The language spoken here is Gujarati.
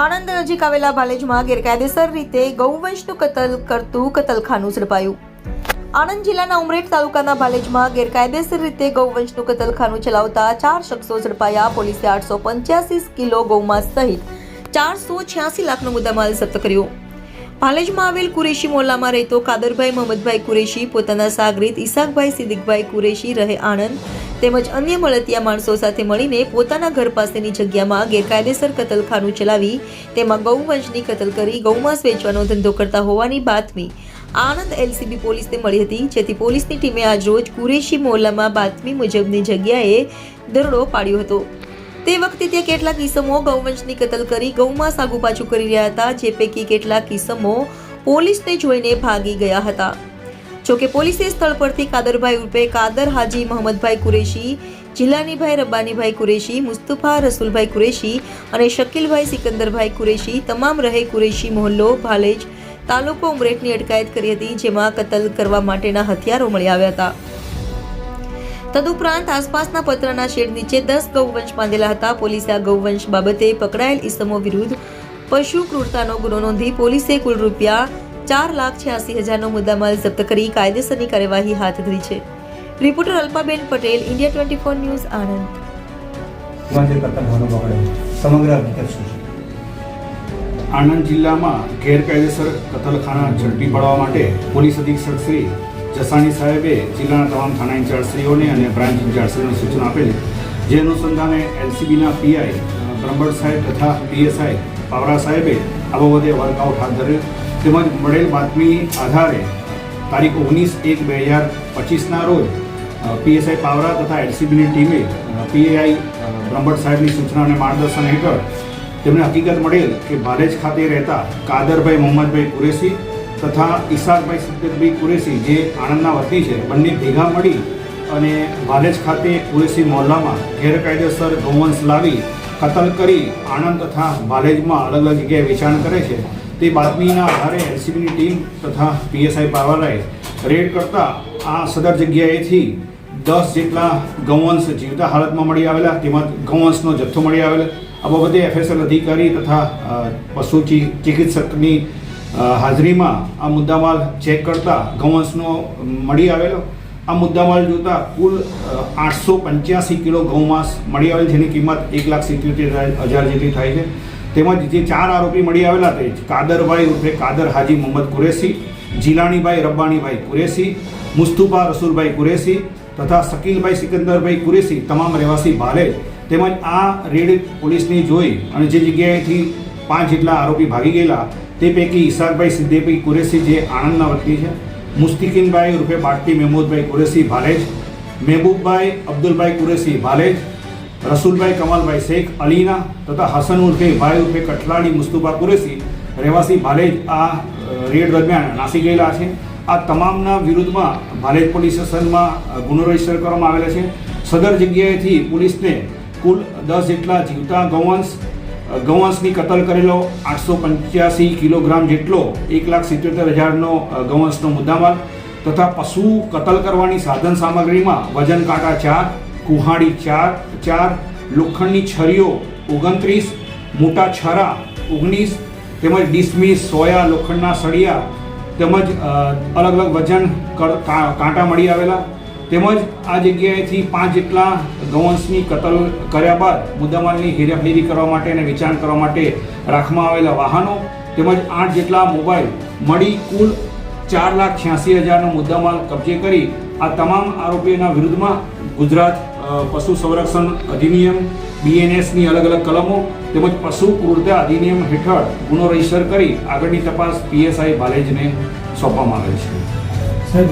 આણંદ નજીક આવેલા ભાલેજમાં ગેરકાયદેસર રીતે ગૌવંશનું કતલ કરતું કતલખાનું ઝડપાયું. આણંદ જિલ્લાના ઉમરેઠ તાલુકાના ભાલેજમાં ગેરકાયદેસર રીતે ગૌવંશનું કતલખાનું ચલાવતા ચાર શખ્સો ઝડપાયા. પોલીસે આઠસો પંચ્યાસી કિલો ગૌમાંસ સહિત ચારસો છ્યાસી લાખનો મુદ્દામાલ જપ્ત કર્યો. ભાલેજમાં આવેલ કુરેશી મોલ્લામાં રહેતો કાદરભાઈ મોહમ્મદભાઈ કુરેશી, પોતાના સાગરીત ઈસાકભાઈ સિદ્દીકભાઈ કુરેશી રહે આણંદ. તેમજ અન્ય મળતિયા માણસો સાથે મળીને પોતાના ઘર પાસેની જગ્યામાં ગેરકાયદેસર કતલખાનું ચલાવી, તેમાં ગૌવંશની કતલ કરી ગૌમાંસ વેચવાનો ધંધો કરતા હોવાની બાતમી. આણંદ એલસીબી પોલીસને મળી હતી, જેથી પોલીસની ટીમે આજરોજ કુરેશી મોલ્લામાં બાતમી મુજબની જગ્યાએ દરોડો પાડ્યો હતો. તે વખતે ત્યાં કેટલાક કિસમો ગૌવંશની કતલ કરી ગૌમાં આગુ પાછું કરી રહ્યા હતા, જે પૈકી કેટલાક કિસમો પોલીસને જોઈને ભાગી ગયા હતા. જોકે પોલીસે સ્થળ પરથી કાદરભાઈ ઉર્ફે કાદર હાજી મોહમ્મદભાઈ કુરેશી જિલ્લાનીભાઈ રબ્બાનીભાઈ કુરેશી, મુસ્તફા રસુલભાઈ કુરેશી અને શકીલભાઈ સિકંદરભાઈ કુરેશી, તમામ રહે કુરેશી મોહલ્લો, ભાલેજ તાલુકો ઉમરેઠની અટકાયત કરી હતી, જેમાં કતલ કરવા માટેના હથિયારો મળી આવ્યા હતા. તદુપરાંત આસપાસના પતરાના શેડ નીચે દસ ગૌવંશ બાંધેલા હતા. પોલીસે આ ગૌવંશ બાબતે પકડાયેલ ઇસમો વિરુદ્ધ પશુ ક્રૂરતાનો ગુનો નોંધી પોલીસે કુલ રૂપિયા ચાર લાખ છ્યાસી હજારનો મુદ્દામાલ જપ્ત કરી કાયદેસરની કાર્યવાહી હાથ ધરી છે. Reporter Alpaben Patel India twenty four news Anand. Anand જિલ્લામાં ગેરકાયદેસર કતલખાના ઝડપી પાડવા માટે પોલીસ અધિક્ષક શ્રી જસાણી સાહેબે જિલ્લાના તમામ થાણા ઇન્ચાર્જશ્રીઓને અને બ્રાન્ચ ઇન્ચાર્જશ્રીઓને સૂચના આપેલી, જે અનુસંધાને એલસીબીના પીઆઈ બ્રહ્મડ સાહેબ તથા પીએસઆઈ પાવરા સાહેબે આ બાબતે વર્કઆઉટ હાથ ધર્યો તેમજ મળેલ બાતમી આધારે તારીખ ઓગણીસ એક બે હજાર પચીસના રોજ પીએસઆઈ પાવરા તથા એલસીબીની ટીમે પીએઆઈ બ્રહ્મડ સાહેબની સૂચના અને માર્ગદર્શન હેઠળ તેમને હકીકત મળેલ કે ભારેજ ખાતે રહેતા કાદરભાઈ, મોહમ્મદભાઈ કુરેશી તથા ઈશાકભાઈ સિદ્દીકભાઈ કુરેશી, જે આણંદના વતની છે, બંને ભેગા મળી અને ભાલેજ ખાતે કુરેશી મોહલ્લામાં ગેરકાયદેસર ગૌવંશ લાવી, કતલ કરી, આણંદ તથા ભાલેજમાં અલગ અલગ જગ્યાએ વેચાણ કરે છે. તે બાતમીના આધારે એનસીબીની ટીમ તથા પીએસઆઈ પાવાલાએ રેડ કરતા આ સદર જગ્યાએથી દસ જેટલા ગૌવંશ જીવતા હાલતમાં મળી આવેલા, તેમજ ગૌવંશનો જથ્થો મળી આવેલો. આ બાબતે એફએસએલ અધિકારી તથા પશુ ચિકિત્સકની હાજરીમાં આ મુદ્દામાલ ચેક કરતા ગૌવંશનો મળી આવેલો. આ મુદ્દામાલ જોતા કુલ આઠસો પંચ્યાસી કિલો ગૌમાંસ મળી આવેલ જેની કિંમત એક લાખ સિત્યોતેર હજાર જેટલી થાય છે. તેમજ જે ચાર આરોપી મળી આવેલા તે કાદરભાઈ ઉર્ફે કાદર હાજી મોહમ્મદ કુરેશી જીલાણીભાઈ રબ્બાણીભાઈ કુરેશી મુસ્તુફા રસુલભાઈ કુરેશી તથા શકીલભાઈ સિકંદરભાઈ કુરેશી, તમામ રહેવાસી ભાલે. તેમજ આ રેડ પોલીસની જોઈ અને જે જગ્યાએથી પાંચ જેટલા આરોપી ભાગી ગયેલા તે પૈકી ઈસાકભાઈ સિદ્દેભાઈ કુરેશી જે આણંદના વતની છે. મુસ્તિકીનભાઈ ઉર્ફે બાટી મહેમૂદભાઈ કુરેશી ભાલેજ, મહેબૂબભાઈ અબ્દુલભાઈ કુરેશી ભાલેજ, રસુલભાઈ કમાલભાઈ શેખ, અલીના તથા હસન ઉર્ફે ભાઈ ઉર્ફે કઠલાડી મુસ્તુભા કુરેશી, રહેવાસી ભાલેજ આ રેડ દરમિયાન નાસી ગયેલા છે. આ તમામના વિરુદ્ધમાં ભાલેજ પોલીસ સ્ટેશનમાં ગુનો રજિસ્ટર કરવામાં આવેલા છે. સદર જગ્યાએથી પોલીસને કુલ દસ જેટલા જીવતા ગૌવંશ ગૌવંશની કતલ કરેલો આઠસો પંચ્યાસી કિલોગ્રામ જેટલો એક લાખ સિત્યોતેર હજારનો ગૌવંશનો મુદ્દામાલ તથા પશુ કતલ કરવાની સાધન સામગ્રીમાં વજન કાંટા ચાર, કુહાડી ચાર ચાર, લોખંડની છરીઓ ઓગણત્રીસ, મોટા છરા ઓગણીસ, તેમજ ડિસમીસ, સોયા, લોખંડના સળિયા તેમજ અલગ અલગ વજન કાંટા મળી આવેલા. તેમજ આ જગ્યાએથી પાંચ જેટલા ગૌવંશની કતલ કર્યા બાદ મુદ્દામાલની હેરાફેરી કરવા માટે અને વેચાણ કરવા માટે રાખવામાં આવેલા વાહનો, તેમજ આઠ જેટલા મોબાઈલ, મળી કુલ ચાર લાખ છ્યાસી હજારનો મુદ્દામાલ કબજે કરી આ તમામ આરોપીઓના વિરુદ્ધમાં ગુજરાત પશુ સંરક્ષણ અધિનિયમ, બીએનએસની અલગ અલગ કલમો, તેમજ પશુ ક્રૂરતા અધિનિયમ હેઠળ ગુનો રજિસ્ટર કરી આગળની તપાસ પીએસઆઈ ભાલેજને સોંપવામાં આવેલ છે.